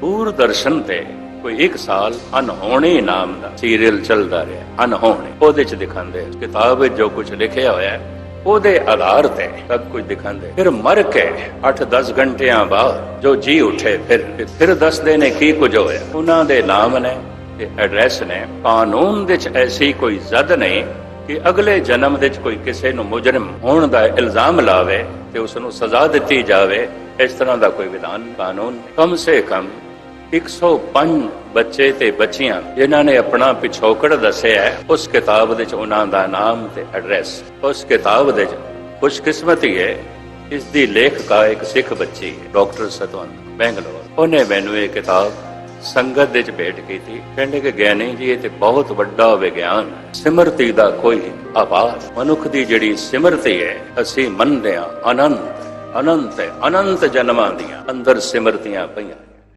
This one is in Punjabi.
ਦੂਰਦਰਸ਼ਨ ਤੇ ਕੋਈ ਇੱਕ ਸਾਲ ਅਨਹੋਣੀ ਨਾਮ ਦਾ ਸੀਰੀਅਲ ਚੱਲਦਾ ਰਿਹਾ, ਅਨਹੋਣੀ। ਉਹਦੇ ਚ ਦਿਖਾਉਂਦੇ ਕਿਤਾਬ ਵਿੱਚ ਜੋ ਕੁਝ ਲਿਖਿਆ ਹੋਇਆ ਹੈ ਉਹਦੇ ਆਧਾਰ ਤੇ ਸਭ ਕੁਝ ਦਿਖਾਉਂਦੇ ਫਿਰ ਮਰ ਕੇ 8-10 ਘੰਟਿਆਂ ਬਾਅਦ ਜੋ ਜੀ ਉੱਠੇ, ਫਿਰ ਫਿਰ ਦੱਸਦੇ ਨੇ ਕੀ ਕੁਝ ਹੋਇਆ। ਉਹਨਾਂ ਦੇ ਨਾਮ ਨੇ ਤੇ ਐਡਰੈਸ ਨੇ। ਕਾਨੂੰਨ ਵਿੱਚ ਐਸੀ ਕੋਈ ਜ਼ਦ ਨਹੀਂ ਕਿ ਅਗਲੇ ਜਨਮ ਵਿੱਚ ਕੋਈ ਕਿਸੇ ਨੂੰ ਮੁਜਰਮ ਹੋਣ ਦਾ ਇਲਜ਼ਾਮ ਲਾਵੇ ਤੇ ਉਸ ਨੂੰ ਸਜ਼ਾ ਦਿੱਤੀ ਜਾਵੇ। ਇਸ ਤਰ੍ਹਾਂ ਦਾ ਕੋਈ ਵਿਧਾਨ, ਕਾਨੂੰਨ ਕਮ ਸੇ ਕਮ 105 ਬੱਚੇ ਤੇ ਬੱਚੀਆਂ ਜਿਨ੍ਹਾਂ ਨੇ ਆਪਣਾ ਪਿਛੋਕੜ ਦੱਸਿਆ ਹੈ, ਉਸ ਕਿਤਾਬ ਵਿੱਚ ਉਹਨਾਂ ਦਾ ਨਾਮ ਤੇ ਐਡਰੈਸ। ਉਸ ਕਿਤਾਬ ਵਿੱਚ ਖੁਸ਼ਕਿਸਮਤੀ ਹੈ, ਇਸ ਦੀ ਲੇਖਕਾ ਇੱਕ ਸਿੱਖ ਬੱਚੀ ਹੈ, ਡਾਕਟਰ ਸਤਵੰਤ ਬੈਂਗਲੌਰ। ਉਹਨੇ ਮੈਨੂੰ ਇਹ ਕਿਤਾਬ ਸੰਗਤ ਦੇ ਚ ਭੇਟ ਕੀਤੀ। ਕਹਿੰਦੇ ਕਿ ਗਿਆਨੀ ਜੀ, ਇਹ ਤੇ ਬਹੁਤ ਵੱਡਾ ਵਿਗਿਆਨ ਸਿਮਰਤੀ ਦਾ ਕੋਈ ਆਵਾਜ਼ ਮਨੁੱਖ ਦੀ ਜਿਹੜੀ ਸਿਮਰਤੀ ਹੈ, ਅਸੀਂ ਮੰਨਦੇ ਹਾਂ, ਅਨੰਤ ਅਨੰਤ ਅਨੰਤ ਜਨਮਾਂ ਦੀਆਂ। ਅੰਦਰ ਸਿਮਰਤੀਆਂ ਪਈਆਂ।